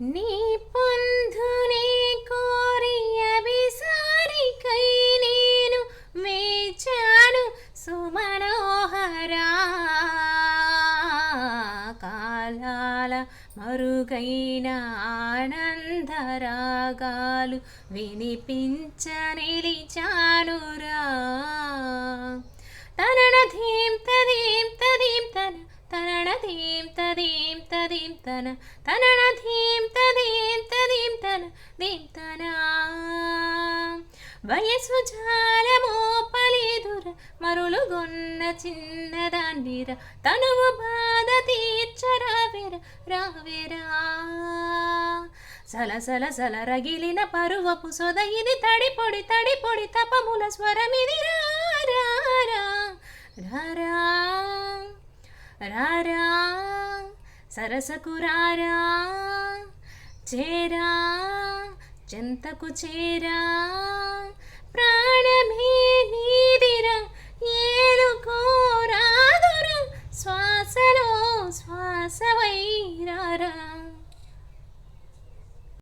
నీ పంధుని కోరి అభిసారికై నేను వేచాను సుమనోహరా. కాలాల మరుగైన ఆనందరాగాలు వినిపించ నిలిచానురా తనన ధీం తదీం తదీం తన తదీం తన తన ధీం తదీం తదీం తన దీం తన. వయసు జాలమోపలేదుర మరులుగొన్న చిన్నదాన్నిర తనువు బాధ తీర్చరావెర రావెరా సలసల సల రగిలిన పరువపు సొద ఇది తడిపొడి తడిపొడి తపముల స్వరమిది రారా రారా రారా సరసకురారా చేరా చెంతకు చేరా.